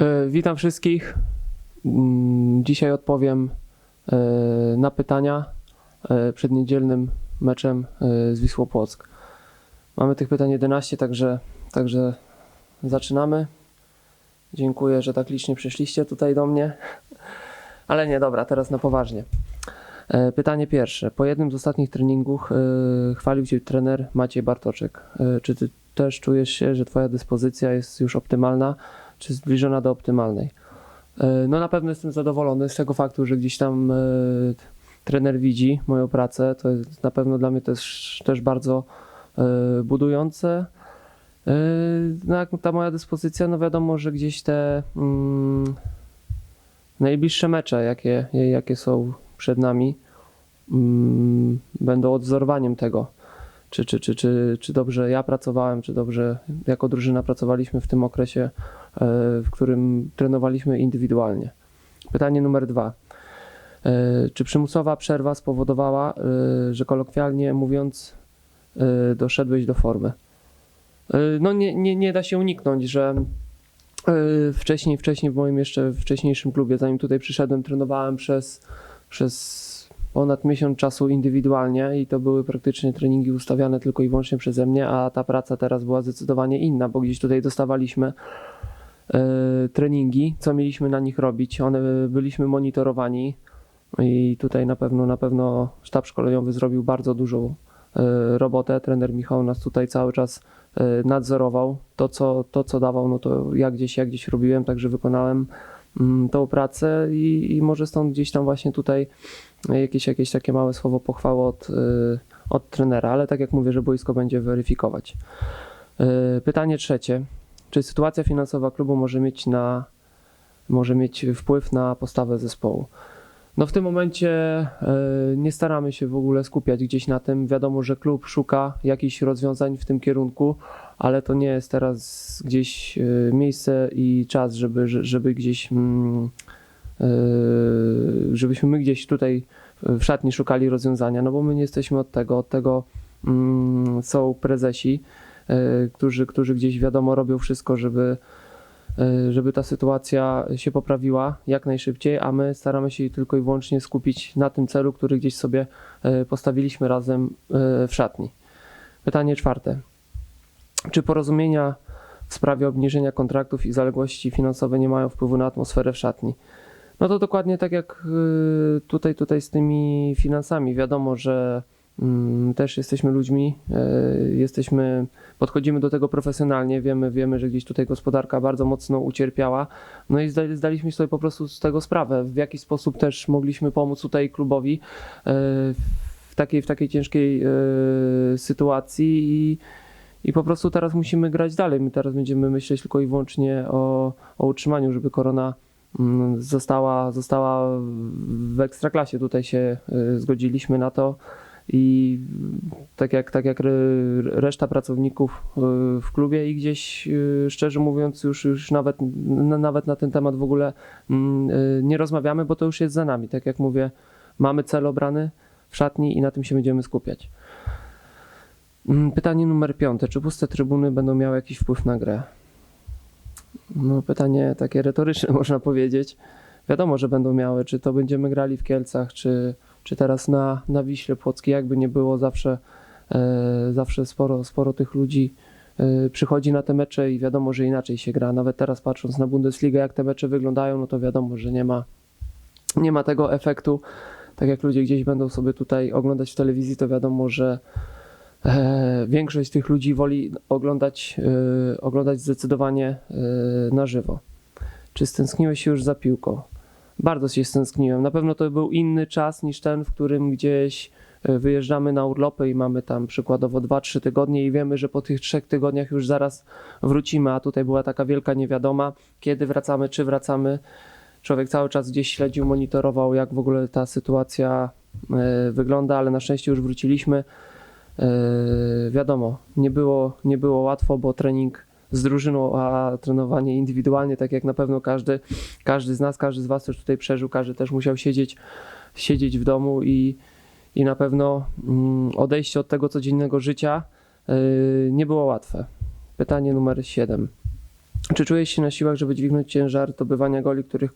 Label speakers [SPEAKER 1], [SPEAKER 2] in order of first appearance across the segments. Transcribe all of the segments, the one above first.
[SPEAKER 1] E, Witam wszystkich. Mm, Dzisiaj odpowiem e, na pytania e, przed niedzielnym meczem z Wisłą Płock. Mamy tych pytań 11, także, także zaczynamy. Dziękuję, że tak licznie przyszliście tutaj do mnie. Ale nie, dobra, teraz na poważnie. Pytanie pierwsze. Po jednym z ostatnich treningów chwalił Cię trener Maciej Bartoczek. Czy Ty też czujesz się, że Twoja dyspozycja jest już optymalna, czy zbliżona do optymalnej? E, No na pewno jestem zadowolony z tego faktu, że gdzieś tam e, trener widzi moją pracę. To jest na pewno dla mnie też, też bardzo e, budujące. No jak ta moja dyspozycja, no wiadomo, że gdzieś te mm, najbliższe mecze, jakie, jakie są przed nami, mm, będą odzorowaniem tego, czy, czy, czy, czy, czy dobrze ja pracowałem, czy dobrze jako drużyna pracowaliśmy w tym okresie, w którym trenowaliśmy indywidualnie. Pytanie numer dwa. E, Czy przymusowa przerwa spowodowała, e, że kolokwialnie mówiąc, e, doszedłeś do formy? E, No nie, nie, nie da się uniknąć, że e, wcześniej, wcześniej w moim jeszcze wcześniejszym klubie, zanim tutaj przyszedłem, trenowałem przez, przez ponad miesiąc czasu indywidualnie i to były praktycznie treningi ustawiane tylko i wyłącznie przeze mnie, a ta praca teraz była zdecydowanie inna, bo gdzieś tutaj dostawaliśmy e, treningi, co mieliśmy na nich robić. One byliśmy monitorowani i tutaj na pewno na pewno sztab szkoleniowy zrobił bardzo dużą e, robotę. Trener Michał nas tutaj cały czas e, nadzorował. To co, to, co dawał, no to ja gdzieś, ja gdzieś robiłem, także wykonałem mm, tą pracę i, i może stąd gdzieś tam właśnie tutaj jakieś, jakieś takie małe słowo pochwały od, od trenera, ale tak jak mówię, że boisko będzie weryfikować. Pytanie trzecie. Czy sytuacja finansowa klubu może mieć, na, może mieć wpływ na postawę zespołu? No w tym momencie y, nie staramy się w ogóle skupiać gdzieś na tym. Wiadomo, że klub szuka jakichś rozwiązań w tym kierunku, ale to nie jest teraz gdzieś y, miejsce i czas, żeby, żeby gdzieś mm, Yy, żebyśmy my gdzieś tutaj w szatni szukali rozwiązania, no bo my nie jesteśmy od tego, od tego mm, są prezesi, którzy, którzy gdzieś wiadomo robią wszystko, żeby, yy, żeby ta sytuacja się poprawiła jak najszybciej, a my staramy się tylko i wyłącznie skupić na tym celu, który gdzieś sobie yy, postawiliśmy razem w szatni. Pytanie czwarte. Czy porozumienia w sprawie obniżenia kontraktów i zaległości finansowe nie mają wpływu na atmosferę w szatni? No to dokładnie tak jak tutaj, tutaj z tymi finansami. Wiadomo, że też jesteśmy ludźmi, y, jesteśmy, podchodzimy do tego profesjonalnie, wiemy, wiemy, że gdzieś tutaj gospodarka bardzo mocno ucierpiała. No i zda, zdaliśmy sobie po prostu z tego sprawę, w jaki sposób też mogliśmy pomóc tutaj klubowi y, w takiej, w takiej ciężkiej y, sytuacji i i po prostu teraz musimy grać dalej. My teraz będziemy myśleć tylko i wyłącznie o, o utrzymaniu, żeby korona mm, została, została w ekstraklasie. Tutaj się zgodziliśmy na to i tak jak, tak jak re- reszta pracowników y, w klubie i gdzieś y, szczerze mówiąc już, już nawet, nawet na ten temat w ogóle mm, y, nie rozmawiamy, bo to już jest za nami. Tak jak mówię, mamy cel obrany w szatni i na tym się będziemy skupiać. Mm, Pytanie numer piąte. Czy puste trybuny będą miały jakiś wpływ na grę? No, pytanie takie retoryczne, można powiedzieć. Wiadomo, że będą miały. Czy to będziemy grali w Kielcach, czy, czy teraz na, na Wiśle Płockiej, jakby nie było, zawsze, e, zawsze sporo, sporo tych ludzi e, przychodzi na te mecze i wiadomo, że inaczej się gra. Nawet teraz patrząc na Bundesligę, jak te mecze wyglądają, no to wiadomo, że nie ma, nie ma tego efektu. Tak jak ludzie gdzieś będą sobie tutaj oglądać w telewizji, to wiadomo, że E, Większość tych ludzi woli oglądać, oglądać zdecydowanie na żywo. Czy stęskniłeś się już za piłką? Bardzo się stęskniłem. Na pewno to był inny czas niż ten, w którym gdzieś e, wyjeżdżamy na urlopy i mamy tam przykładowo 2-3 tygodnie i wiemy, że po tych trzech tygodniach już zaraz wrócimy, a tutaj była taka wielka niewiadoma, kiedy wracamy, czy wracamy. Człowiek cały czas gdzieś śledził, monitorował, jak w ogóle ta sytuacja e, wygląda, ale na szczęście już wróciliśmy. Yy, wiadomo, nie było, nie było łatwo, bo trening z drużyną, a trenowanie indywidualnie, tak jak na pewno każdy, każdy z nas, każdy z Was też tutaj przeżył, każdy też musiał siedzieć, siedzieć w domu i, i na pewno mm, odejście od tego codziennego życia yy, nie było łatwe. Pytanie numer 7. Czy czujesz się na siłach, żeby dźwignąć ciężar zdobywania goli, których,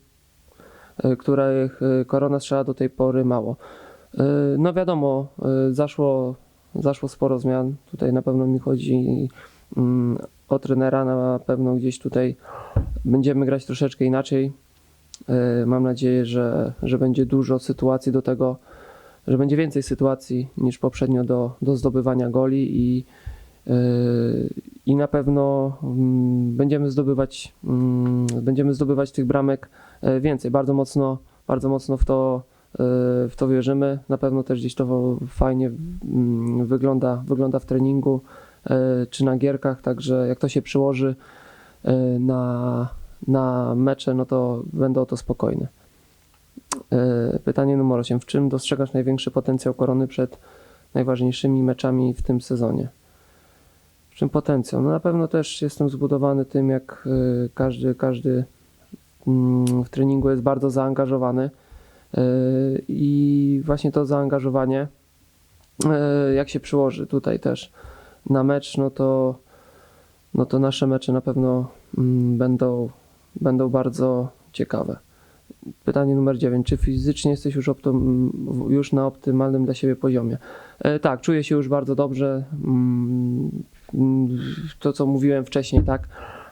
[SPEAKER 1] e, których e, Korona strzela do tej pory mało? No wiadomo, zaszło, zaszło sporo zmian. Tutaj na pewno mi chodzi mm, o trenera, na pewno gdzieś tutaj będziemy grać troszeczkę inaczej. E, Mam nadzieję, że, że będzie dużo sytuacji do tego, że będzie więcej sytuacji niż poprzednio do, do zdobywania goli i, e, i na pewno mm, będziemy zdobywać, mm, będziemy zdobywać tych bramek e, więcej. Bardzo mocno, bardzo mocno w to, w to wierzymy. Na pewno też gdzieś to fajnie mm, wygląda, wygląda w treningu czy na gierkach, także jak to się przyłoży e, na, na mecze, no to będę o to spokojny. E, Pytanie numer 8. W czym dostrzegasz największy potencjał korony przed najważniejszymi meczami w tym sezonie? W czym potencjał? No na pewno też jestem zbudowany tym, jak e, każdy, każdy mm, w treningu jest bardzo zaangażowany E, i właśnie to zaangażowanie, e, jak się przyłoży tutaj też na mecz, no to, no to nasze mecze na pewno mm, będą, będą bardzo ciekawe. Pytanie numer 9. Czy fizycznie jesteś już, optym, już na optymalnym dla siebie poziomie? E, tak, czuję się już bardzo dobrze. Mm, To, co mówiłem wcześniej, tak.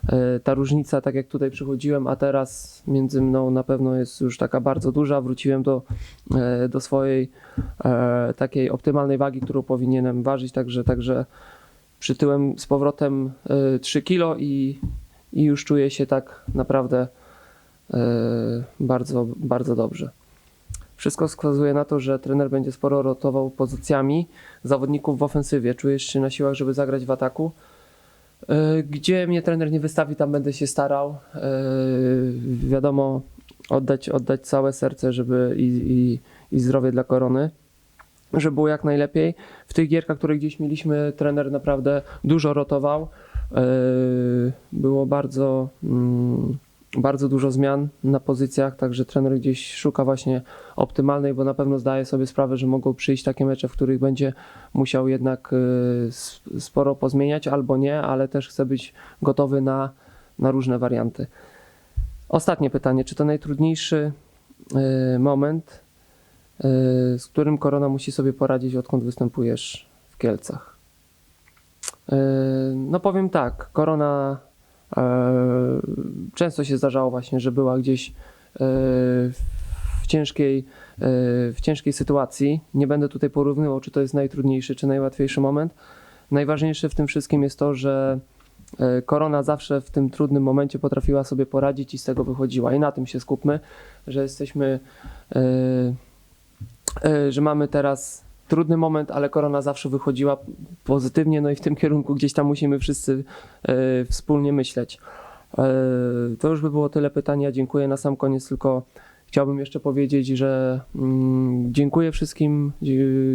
[SPEAKER 1] E, Ta różnica, tak jak tutaj przychodziłem, a teraz między mną na pewno jest już taka bardzo duża. Wróciłem do, e, do swojej takiej optymalnej wagi, którą powinienem ważyć, także, także przytyłem z powrotem e, 3 kilo i, i już czuję się tak naprawdę e, bardzo, bardzo dobrze. Wszystko wskazuje na to, że trener będzie sporo rotował pozycjami zawodników w ofensywie. Czujesz się na siłach, żeby zagrać w ataku? E, Gdzie mnie trener nie wystawi, tam będę się starał. E, Wiadomo, oddać, oddać całe serce, żeby i, i, i zdrowie dla korony, żeby było jak najlepiej. W tych gierkach, które gdzieś mieliśmy, trener naprawdę dużo rotował. E, Było bardzo, mm, bardzo dużo zmian na pozycjach, także trener gdzieś szuka właśnie optymalnej, bo na pewno zdaje sobie sprawę, że mogą przyjść takie mecze, w których będzie musiał jednak y, s- sporo pozmieniać albo nie, ale też chce być gotowy na, na różne warianty. Ostatnie pytanie. Czy to najtrudniejszy y, moment, z którym Korona musi sobie poradzić, odkąd występujesz w Kielcach? Y, No powiem tak, Korona e, często się zdarzało właśnie, że była gdzieś w ciężkiej, w ciężkiej sytuacji. Nie będę tutaj porównywał, czy to jest najtrudniejszy, czy najłatwiejszy moment. Najważniejsze w tym wszystkim jest to, że Korona zawsze w tym trudnym momencie potrafiła sobie poradzić i z tego wychodziła. I na tym się skupmy, że jesteśmy, że mamy teraz trudny moment, ale Korona zawsze wychodziła pozytywnie, no i w tym kierunku gdzieś tam musimy wszyscy e, wspólnie myśleć. E, To już by było tyle pytań. Ja dziękuję na sam koniec, tylko chciałbym jeszcze powiedzieć, że mm, dziękuję wszystkim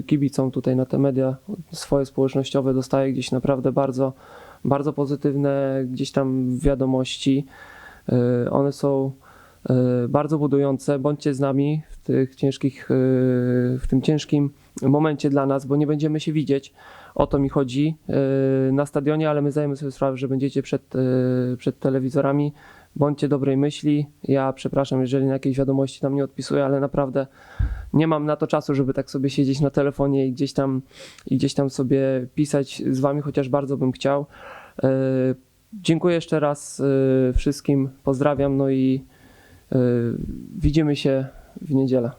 [SPEAKER 1] kibicom tutaj na te media swoje społecznościowe. Dostaję gdzieś naprawdę bardzo, bardzo pozytywne gdzieś tam wiadomości. E, One są e, bardzo budujące. Bądźcie z nami w tych ciężkich, e, w tym ciężkim momencie dla nas, bo nie będziemy się widzieć. O to mi chodzi e, na stadionie, ale my zdajemy sobie sprawę, że będziecie przed, przed telewizorami. Bądźcie dobrej myśli. Ja przepraszam, jeżeli na jakieś wiadomości tam nie odpisuję, ale naprawdę nie mam na to czasu, żeby tak sobie siedzieć na telefonie i gdzieś tam, i gdzieś tam sobie pisać z wami, chociaż bardzo bym chciał. Dziękuję jeszcze raz wszystkim, pozdrawiam, no i widzimy się w niedzielę.